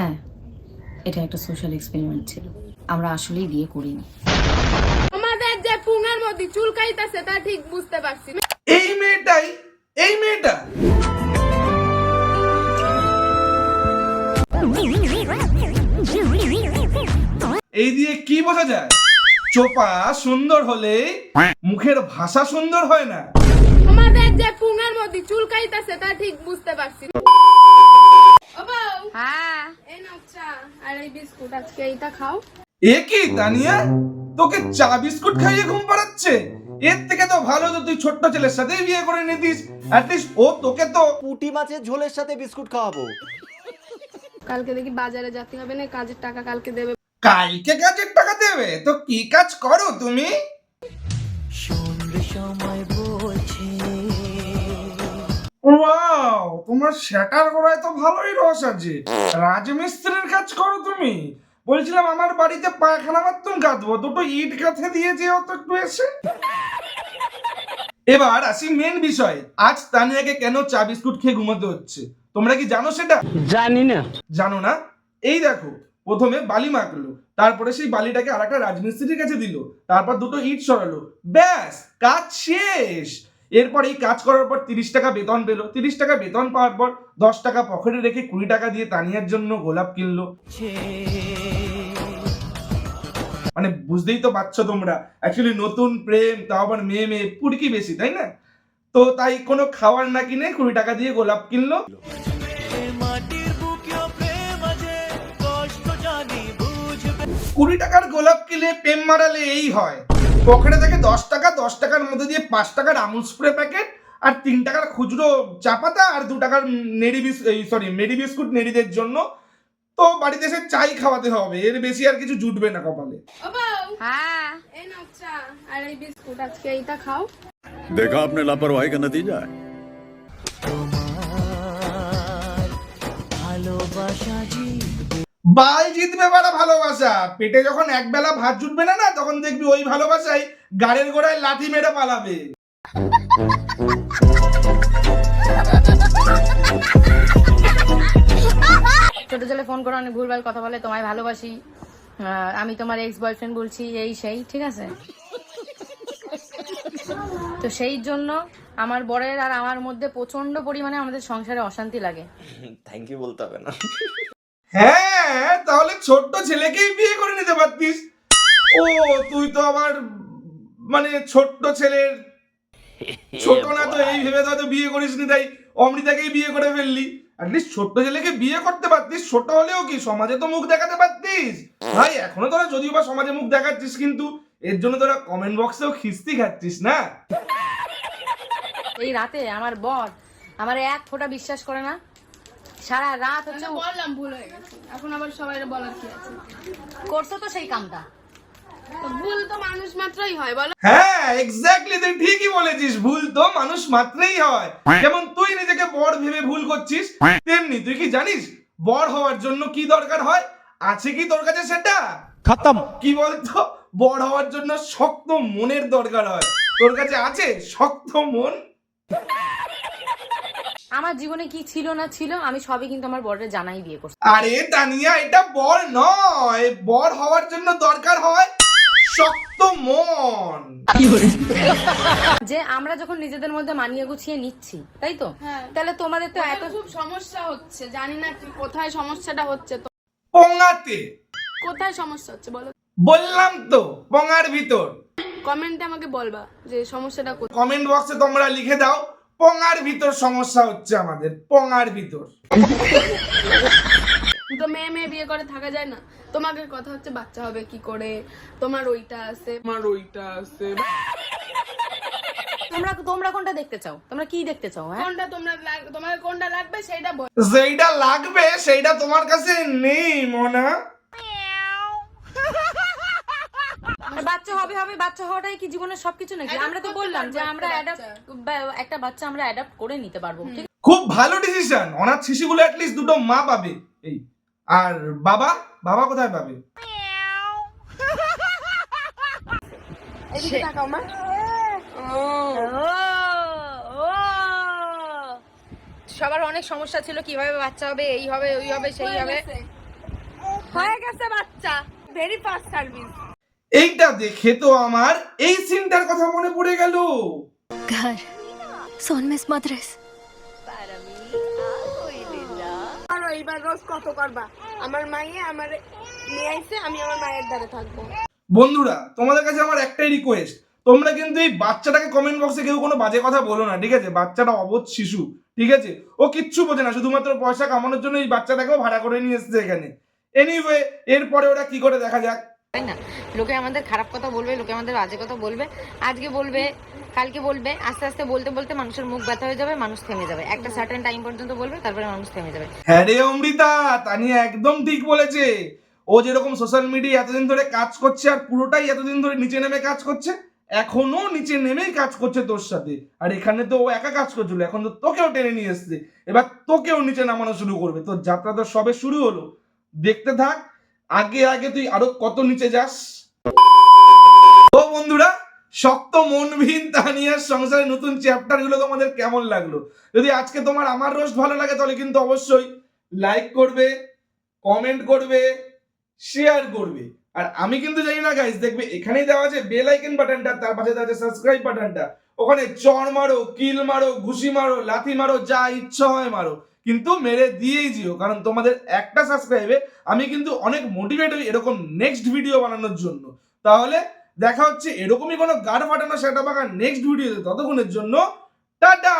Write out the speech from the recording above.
হ্যাঁ এটা একটা সোশ্যাল এক্সপেরিমেন্ট ছিল। আমরা আসলেই বিয়ে করিনি। আমাদের যে পুঙের মধ্যে চুলকাইতেছে তা ঠিক বুঝতে পারছি এই মেয়েটাই এই মেয়েটা। এই দিয়ে কি বোঝা যায়? চোপা সুন্দর হলে মুখের ভাষা সুন্দর হয় না। আমাদের যে পুঙের মধ্যে চুলকাইতেছে তা ঠিক বুঝতে পারছি বউ হ্যাঁ। এই নাও চা আর এই বিস্কুট আজকে এইটা খাও। এ কি তানিয়া? তোকে চা বিস্কুট খাইয়ে ঘুম পাড়াচ্ছে? এর থেকে তো ভালো তো তুই ছোট্ট ছেলের সাথেই বিয়ে করে নিতিস। অ্যাটলিস্ট ও তোকে তো পুটি মাছের ঝোলের সাথে বিস্কুট খাওয়াবো। কালকে দেখি বাজারে যেতে হবে না কাজের টাকা কালকে দেবে। কালকে কাজের টাকা দেবে? তো কি কাজ করো তুমি? ওয়াও তোমার শ্যাটার গোড়ায় তো ভালোই রস আছে। রাজমিস্ত্রির কাজ করো তুমি। বলছিলাম আমার বাড়িতে পায়খানা বাথরুম কাঁদবো দুটো ইট কাঁথে দিয়ে যেও তো একটু এসে। এবার আসি মেন বিষয় আজ তানিয়াকে কেন চা বিস্কুট খেয়ে ঘুমাতে হচ্ছে? তোমরা কি জানো সেটা? জানি না। জানো না? এই দেখো প্রথমে বালি মাখলো তারপরে সেই বালিটাকে আর একটা রাজমিস্ত্রির কাছে দিল তারপর দুটো ইট সরালো। ব্যাস কাজ শেষ। এরপর এই কাজ করার পর তিরিশ টাকা বেতন পেল। তিরিশ টাকা বেতন পাওয়ার পর দশ টাকা পকেটে রেখে কুড়ি টাকা দিয়ে তানিয়ার জন্য গোলাপ কিনলো। মানে বুঝতেই তো পারছ তোমরা। অ্যাকচুয়ালি নতুন প্রেম, তাও আবার মেয়ে মেয়ে, পুরকি বেশি, তাই না? তো তাই কোনো খাবার না কিনে কুড়ি টাকা দিয়ে গোলাপ কিনলো। কুড়ি টাকার গোলাপ কিনে প্রেম মারালে এই হয়। পকেটে থেকে দশ টাকা দশ টাকার মধ্যে দিয়ে পাঁচ টাকার আমুল স্প্রে প্যাকেট আর তিন টাকার খুচরো চা পাতা আর দু টাকার নেড়ি বিস সরি মেরি বিস্কুট নেড়িদের জন্য। তো বাড়িতে এসে চাই খাওয়াতে হবে এর বেশি আর কিছু জুটবে না কপালে। ও বউ হ্যাঁ। এই নাও চা বাল জিতবে বাড়া ভালোবাসা। পেটে যখন একবেলা ভাত জুটবে না না তখন দেখবি ওই ভালোবাসাই গাড়ির গোড়ায় লাঠি মেরে পালাবে। ছোট ছেলে ফোন করো অনেক ভুলভাল কথা বলে তোমায় ভালোবাসি। আমি তোমার এক্স বয়ফ্রেন্ড বলছি এই সেই ঠিক আছে? তো সেই জন্য আমার বরের আর আমার মধ্যে প্রচণ্ড পরিমাণে আমাদের সংসারে অশান্তি লাগে। থ্যাংক ইউ বলতে হবে না। হ্যাঁ তাহলে ছোট্ট ছেলেকেই বিয়ে করে নিতে পারতিস। ও তুই তো আবার মানে ছোট্ট ছেলের ছোট না তো এই ভেবে তো বিয়ে করিস নি তাই অমৃতাকেই বিয়ে করে ফেললি। অ্যাটলিস্ট ছোট্ট ছেলেকে বিয়ে করতে পারতিস ছোট হলেও কি সমাজে তো মুখ দেখাতে পারতিস? ভাই এখনও তোরা যদিও বা সমাজে মুখ দেখাচ্ছিস কিন্তু এর জন্য তোরা কমেন্ট বক্সেও খিস্তি খাচ্ছিস না? এই রাতে আমার বর আমার এক ফোঁটা বিশ্বাস করে না সারা রাত হচ্ছে বললাম ভুল হয়ে গেছে। এখন আবার সবাই বলার কি আছে? করছ তো সেই কামটা। ভুল তো মানুষ মাত্রই হয় বলো। হ্যাঁ এক্স্যাক্টলি তুই ঠিকই বলেছিস ভুল তো মানুষ মাত্রেই হয়। যেমন তুই নিজেকে বড় ভেবে ভুল করছিস তেমনি তুই কি জানিস বড় হওয়ার জন্য কি দরকার হয়? আছে কি তোর কাছে সেটা? খতম। কি বলতো? বড় হওয়ার জন্য শক্ত মনের দরকার হয়। তোর কাছে আছে শক্ত মন? আমার জীবনে কি ছিল না ছিল আমি সবই কিন্তু আমার বরের জানাই বিয়ে করছি। আরে তানিয়া এটা বর নয়। বর হওয়ার জন্য দরকার হয় শক্ত মন। যে আমরা যখন নিজেদের মধ্যে মানিয়ে গুছিয়ে নিচ্ছি তাই তো? হ্যাঁ। তাহলে তোমাদের তো এত এত খুব সমস্যা হচ্ছে জানি না কি কোথায় সমস্যাটা হচ্ছে তো? পঙ্গাতে কোথায় সমস্যা হচ্ছে বলো? বললাম তো পঙ্গার ভিতর। কমেন্টে আমাকে বলবা যে সমস্যাটা কোথায় কমেন্ট বক্সে তোমরা লিখে দাও। পঙ্গার ভিতর সমস্যা হচ্ছে আমাদের পঙ্গার ভিতর। তো মেয়ে মেয়ে বিয়ে করে থাকা যায় না। তোমাকে কথা হচ্ছে বাচ্চা হবে কি করে? তোমার ওইটা আছে। তোমার ওইটা আছে। তোমরা তোমরা কোনটা দেখতে চাও? তোমরা কি দেখতে চাও হ্যাঁ? কোনটা তোমরা তোমার কোনটা লাগবে সেইটা বল। যেইটা লাগবে সেইটা তোমার কাছে নেই মনা আর বাচ্চা হবে হবে বাচ্চা হওয়াটাই কি জীবনের সবকিছু নাকি? আমরা তো বললাম যে আমরা একটা বাচ্চা। আমরা অ্যাডাপ্ট করে নিতে পারব খুব ভালো ডিসিশন অনাথ শিশুগুলো অ্যাটলিস্ট দুটো মা পাবে। এই আর বাবা? বাবা কোথায় পাবে? সবার অনেক সমস্যা ছিল কীভাবে বাচ্চা হবে এই হবে ওই হবে সেই হবে। হয়ে গেছে বাচ্চা। ভেরি ফার্স্ট সার্ভিস এইটা দেখে তো আমার এই সিনটার কথা মনে পড়ে গেল घर सोन में मद्रेस আর এইবার রোজ কত করবা আমার মাইয়ে আমার নিয়ে আইছে আমি আমার মায়ের দ্বারে থাকবো বন্ধুরা তোমাদের কাছে আমার একটাই রিকোয়েস্ট তোমরা কিন্তু এই বাচ্চাটাকে কমেন্ট বক্সে কেউ কোনো বাজে কথা বলো না ঠিক আছে বাচ্চাটা অবোধ শিশু ঠিক আছে ও কিচ্ছু বোঝে না শুধুমাত্র পয়সা কামানোর জন্য এই বাচ্চাটাকেও ভাড়া করে নিয়ে এসেছে এখানে এনিওয়ে এরপরে ওরা কি করে দেখা যাক তাই না? লোকে আমাদের খারাপ কথা বলবে, লোকে আমাদের বাজে কথা বলবে। আজকে বলবে, কালকে বলবে, আস্তে আস্তে বলতে বলতে মানুষের মুখ ব্যথা হয়ে যাবে, মানুষ থেমে যাবে। একটা সার্টেন টাইম পর্যন্ত বলবে, তারপরে মানুষ থেমে যাবে। হ্যাঁ রে অমৃতা তানিয়া একদম ঠিক বলেছে। ও যেরকম সোশ্যাল মিডিয়া এতদিন ধরে কাজ করছে আর পুরোটাই এতদিন ধরে নিচে নেমে কাজ করছে, এখনও নিচে নেমেই কাজ করছে তোর সাথে। আর এখানে তো ও একা কাজ করছিল, এখন তো তোকেও টেনে নিয়ে এসছে। এবার তোকেও নিচে নামানো শুরু করবে। তোর যাত্রা তো সবে শুরু হলো। দেখতে থাক আগে আগে তুই আরও কত নিচে যাস? ও বন্ধুরা, শক্ত মনবিহীন তানিয়ার সংসারে নতুন চ্যাপ্টারগুলো তোমাদের কেমন লাগল? যদি আজকে তোমার আমার রোস্ট ভালো লাগে, তাহলে কিন্তু অবশ্যই লাইক করবে কমেন্ট করবে শেয়ার করবে। আর আমি কিন্তু জানি না গাইস দেখবে এখানেই দেওয়া আছে বেল আইকন বাটনটা তার পাশে দেওয়া আছে সাবস্ক্রাইব বাটনটা ওখানে চড় মারো কিল মারো, ঘুষি মারো, লাথি মারো, যা ইচ্ছা হয় মারো। কিন্তু মেরে দিয়েই যেও কারণ তোমাদের একটা সাবস্ক্রাইবে আমি কিন্তু অনেক মোটিভেট হই এরকম নেক্সট ভিডিও বানানোর জন্য। তাহলে দেখা হচ্ছে এরকমই কোনো গাড় ফাটানো সেটা বাঁকা নেক্সট ভিডিওতে ততক্ষণের জন্য, টাটা!